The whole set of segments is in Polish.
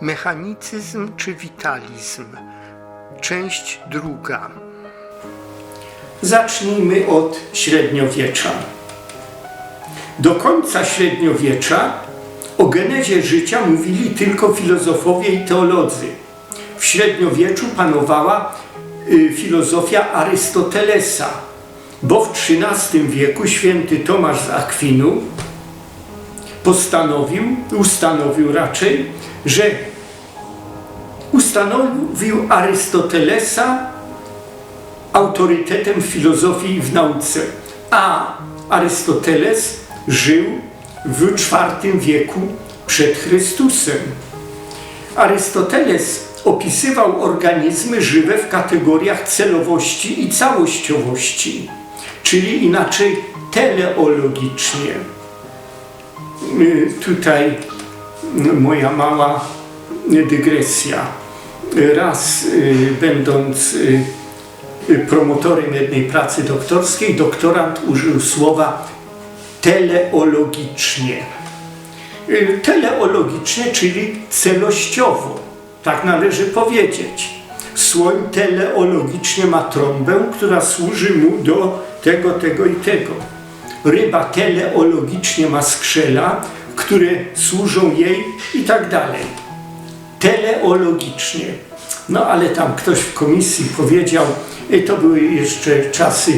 Mechanicyzm czy witalizm? Część druga. Zacznijmy od średniowiecza. Do końca średniowiecza o genezie życia mówili tylko filozofowie i teolodzy. W średniowieczu panowała y, filozofia Arystotelesa, bo w XIII wieku święty Tomasz z Akwinu postanowił, ustanowił raczej, że ustanowił Arystotelesa autorytetem filozofii w nauce. A Arystoteles żył w IV wieku przed Chrystusem. Arystoteles opisywał organizmy żywe w kategoriach celowości i całościowości, czyli inaczej teleologicznie. Tutaj moja mała dygresja. Raz y, będąc y, promotorem jednej pracy doktorskiej, doktorant użył słowa teleologicznie. Y, Teleologicznie, czyli celościowo, tak należy powiedzieć. Słoń teleologicznie ma trąbę, która służy mu do tego, tego i tego. Ryba teleologicznie ma skrzela, które służą jej i tak dalej. Teleologicznie. No ale tam ktoś w komisji powiedział, y, to były jeszcze czasy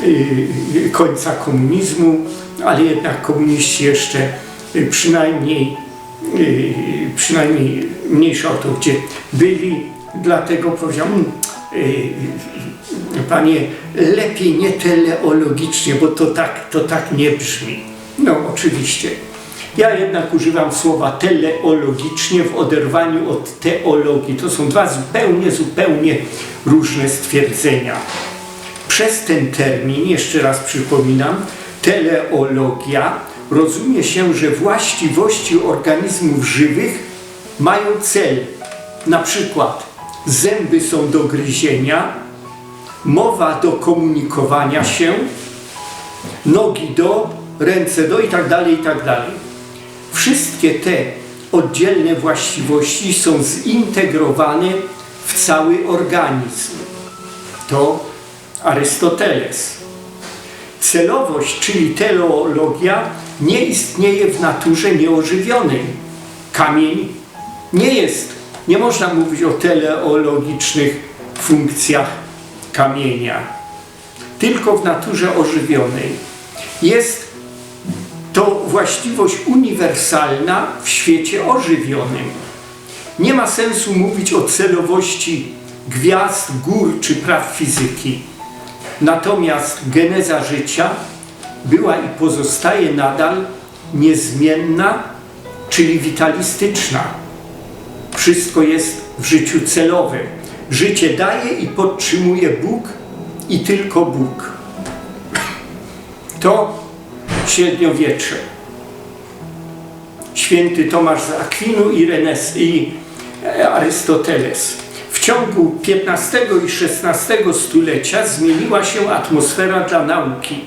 y, końca komunizmu, ale jednak komuniści jeszcze y, przynajmniej, y, przynajmniej mniejsza o to, gdzie byli, dlatego powiedział, "Mm, y, panie, lepiej nie teleologicznie, bo to tak, to tak nie brzmi. No oczywiście. Ja jednak używam słowa teleologicznie w oderwaniu od teologii. To są dwa zupełnie, zupełnie różne stwierdzenia. Przez ten termin, jeszcze raz przypominam, teleologia rozumie się, że właściwości organizmów żywych mają cel. Na przykład zęby są do gryzienia, mowa do komunikowania się, nogi do, ręce do i tak dalej, i tak dalej. Wszystkie te oddzielne właściwości są zintegrowane w cały organizm. To Arystoteles. Celowość, czyli teleologia, nie istnieje w naturze nieożywionej. Kamień nie jest, nie można mówić o teleologicznych funkcjach kamienia, tylko w naturze ożywionej. Jest to właściwość uniwersalna w świecie ożywionym. Nie ma sensu mówić o celowości gwiazd, gór czy praw fizyki. Natomiast geneza życia była i pozostaje nadal niezmienna, czyli witalistyczna. Wszystko jest w życiu celowe. Życie daje i podtrzymuje Bóg i tylko Bóg. To średniowiecze. Święty Tomasz z Akwinu i, Renes, i e, Arystoteles. W ciągu XV i XVI stulecia zmieniła się atmosfera dla nauki.